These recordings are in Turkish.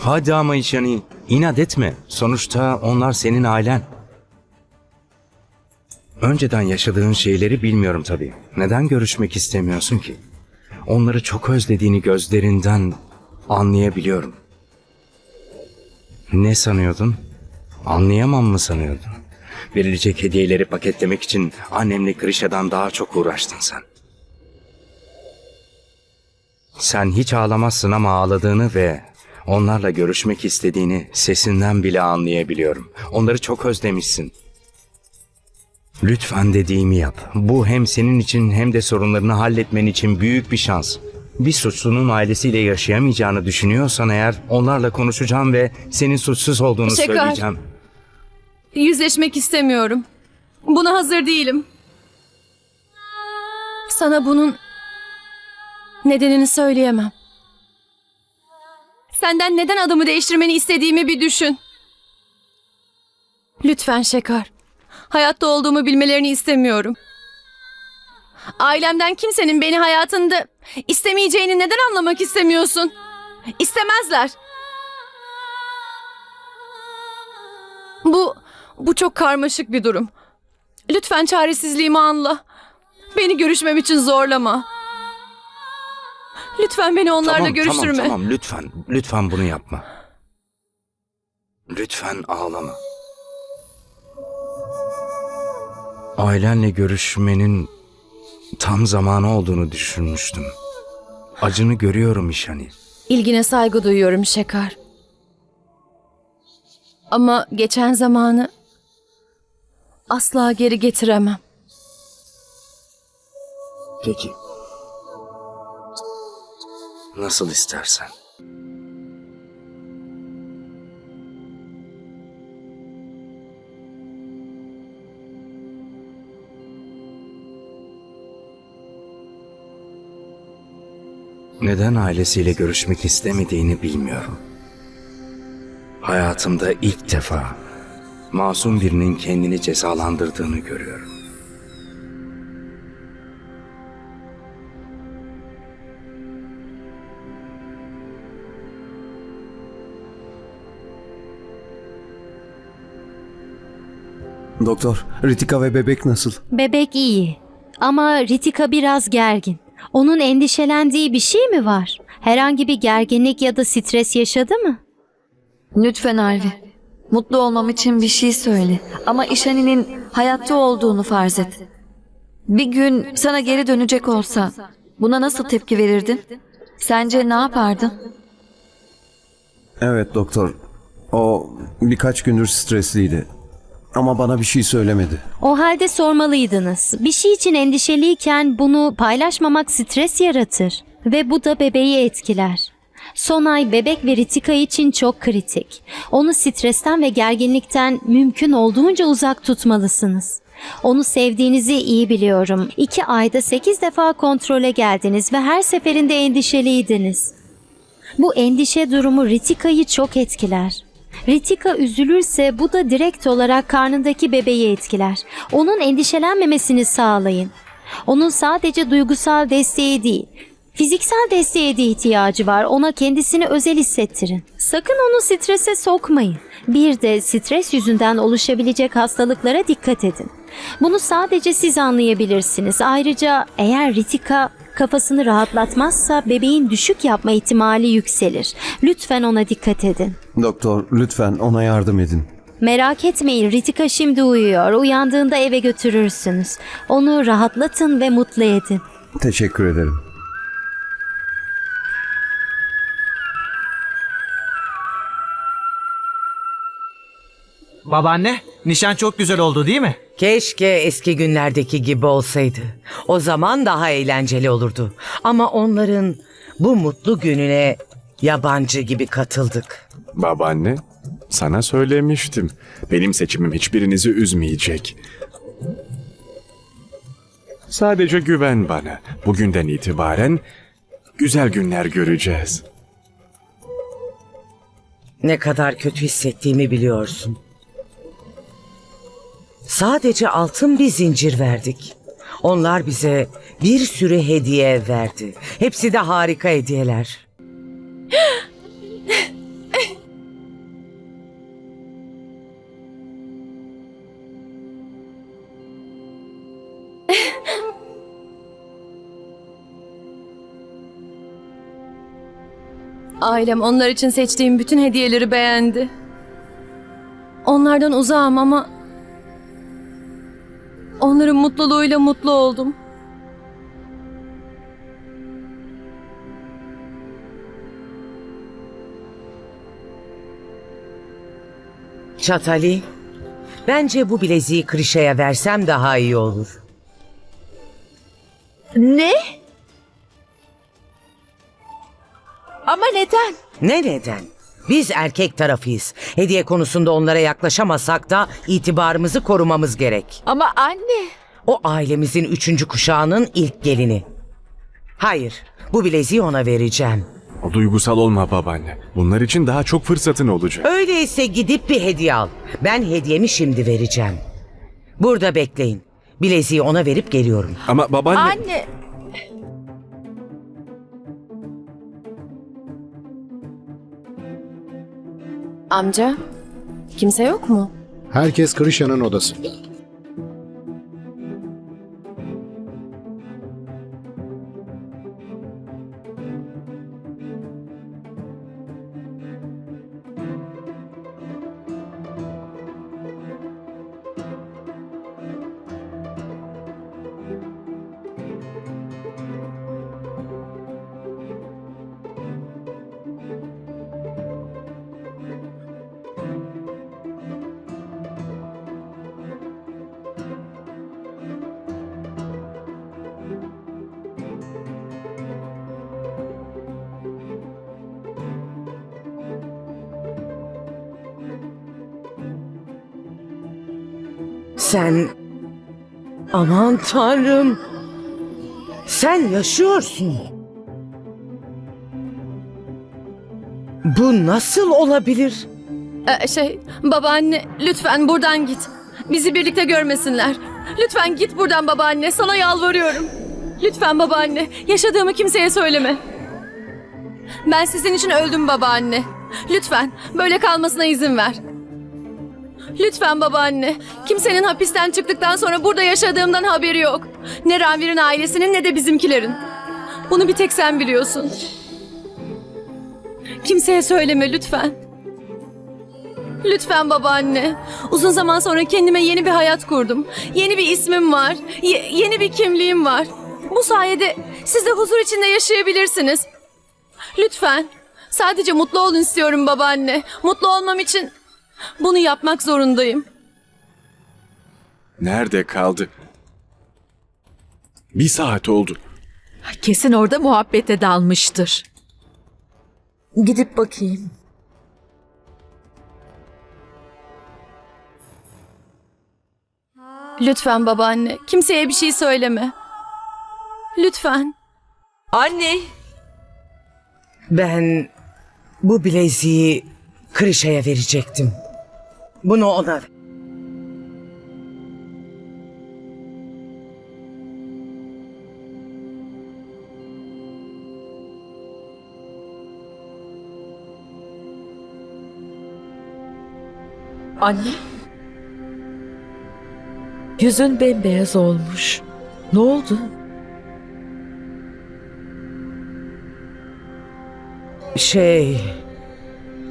Hadi ama işani inat etme. Sonuçta onlar senin ailen. Önceden yaşadığın şeyleri bilmiyorum tabii. Neden görüşmek istemiyorsun ki? Onları çok özlediğini gözlerinden anlayabiliyorum. Ne sanıyordun? Anlayamam mı sanıyordun? Verilecek hediyeleri paketlemek için annemle Krişa'dan daha çok uğraştın sen. Sen hiç ağlamazsın ama ağladığını ve onlarla görüşmek istediğini sesinden bile anlayabiliyorum. Onları çok özlemişsin. Lütfen dediğimi yap. Bu hem senin için hem de sorunlarını halletmen için büyük bir şans. Bir suçlunun ailesiyle yaşayamayacağını düşünüyorsan eğer onlarla konuşacağım ve senin suçsuz olduğunu Şeker. söyleyeceğim. Yüzleşmek istemiyorum. Buna hazır değilim. Sana bunun nedenini söyleyemem. Senden neden adımı değiştirmeni istediğimi bir düşün. Lütfen Şekar. Hayatta olduğumu bilmelerini istemiyorum. Ailemden kimsenin beni hayatında istemeyeceğini neden anlamak istemiyorsun? İstemezler. Bu, bu çok karmaşık bir durum. Lütfen çaresizliğimi anla. Beni görüşmem için zorlama. Lütfen beni onlarla Tamam, görüştürme. Tamam tamam lütfen lütfen bunu yapma. Lütfen ağlama. Ailenle görüşmenin tam zamanı olduğunu düşünmüştüm. Acını görüyorum İşani. İlgine saygı duyuyorum Şekar. Ama geçen zamanı asla geri getiremem. Peki. Nasıl istersen. Neden ailesiyle görüşmek istemediğini bilmiyorum. Hayatımda ilk defa masum birinin kendini cezalandırdığını görüyorum. Doktor, Ritika ve bebek nasıl? Bebek iyi ama Ritika biraz gergin. Onun endişelendiği bir şey mi var? Herhangi bir gerginlik ya da stres yaşadı mı? Lütfen Arvi. Mutlu olmam için bir şey söyle. Ama İşani'nin hayatta olduğunu farz et. Bir gün sana geri dönecek olsa buna nasıl tepki verirdin? Sence ne yapardın? Evet doktor. O birkaç gündür stresliydi. Ama bana bir şey söylemedi. O halde sormalıydınız. Bir şey için endişeliyken bunu paylaşmamak stres yaratır ve bu da bebeği etkiler. Son ay bebek ve Ritika için çok kritik. Onu stresten ve gerginlikten mümkün olduğunca uzak tutmalısınız. Onu sevdiğinizi iyi biliyorum. İki ayda sekiz defa kontrole geldiniz ve her seferinde endişeliydiniz. Bu endişe durumu Ritika'yı çok etkiler. Ritika üzülürse bu da direkt olarak karnındaki bebeği etkiler. Onun endişelenmemesini sağlayın. Onun sadece duygusal desteği değil, fiziksel desteğe de ihtiyacı var. Ona kendisini özel hissettirin. Sakın onu strese sokmayın. Bir de stres yüzünden oluşabilecek hastalıklara dikkat edin. Bunu sadece siz anlayabilirsiniz. Ayrıca eğer Ritika kafasını rahatlatmazsa bebeğin düşük yapma ihtimali yükselir. Lütfen ona dikkat edin. Doktor, lütfen ona yardım edin. Merak etmeyin Ritika şimdi uyuyor. Uyandığında eve götürürsünüz. Onu rahatlatın ve mutlu edin. Teşekkür ederim. Babaanne, nişan çok güzel oldu değil mi? Keşke eski günlerdeki gibi olsaydı. O zaman daha eğlenceli olurdu. Ama onların bu mutlu gününe yabancı gibi katıldık. Babaanne, sana söylemiştim. Benim seçimim hiçbirinizi üzmeyecek. Sadece güven bana. Bugünden itibaren güzel günler göreceğiz. Ne kadar kötü hissettiğimi biliyorsun. Sadece altın bir zincir verdik. Onlar bize bir sürü hediye verdi. Hepsi de harika hediyeler. Ailem onlar için seçtiğim bütün hediyeleri beğendi. Onlardan uzağım ama onların mutluluğuyla mutlu oldum. Çatali, bence bu bileziği Krişa'ya versem daha iyi olur. Ne? Ama neden? Ne neden? Biz erkek tarafıyız. Hediye konusunda onlara yaklaşamasak da itibarımızı korumamız gerek. Ama anne. O ailemizin üçüncü kuşağının ilk gelini. Hayır, bu bileziği ona vereceğim. O duygusal olma babaanne. Bunlar için daha çok fırsatın olacak. Öyleyse gidip bir hediye al. Ben hediyemi şimdi vereceğim. Burada bekleyin. Bileziği ona verip geliyorum. Ama babaanne... Anne. Amca, kimse yok mu? Herkes Krisha'nın odasında. Sen... Aman tanrım. Sen yaşıyorsun. Bu nasıl olabilir? Ee, şey, babaanne lütfen buradan git. Bizi birlikte görmesinler. Lütfen git buradan babaanne, sana yalvarıyorum. Lütfen babaanne, yaşadığımı kimseye söyleme. Ben sizin için öldüm babaanne. Lütfen, böyle kalmasına izin ver. Lütfen babaanne, kimsenin hapisten çıktıktan sonra burada yaşadığımdan haberi yok. Ne Ranvir'in ailesinin ne de bizimkilerin. Bunu bir tek sen biliyorsun. Kimseye söyleme lütfen. Lütfen babaanne. Uzun zaman sonra kendime yeni bir hayat kurdum. Yeni bir ismim var. Ye- yeni bir kimliğim var. Bu sayede siz de huzur içinde yaşayabilirsiniz. Lütfen. Sadece mutlu olun istiyorum babaanne. Mutlu olmam için bunu yapmak zorundayım. Nerede kaldı? Bir saat oldu. Kesin orada muhabbete dalmıştır. Gidip bakayım. Lütfen babaanne. Kimseye bir şey söyleme. Lütfen. Anne. Ben bu bileziği Krişa'ya verecektim. Bunu ona ver. Anne. Yüzün bembeyaz olmuş. Ne oldu? Şey...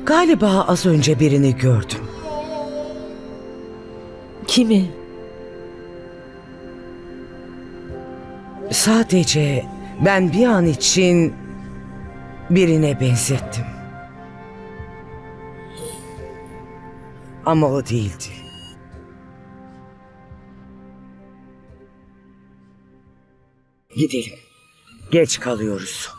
Galiba az önce birini gördüm. Kimi? Sadece ben bir an için birine benzettim. Ama o değildi. Gidelim. Geç kalıyoruz.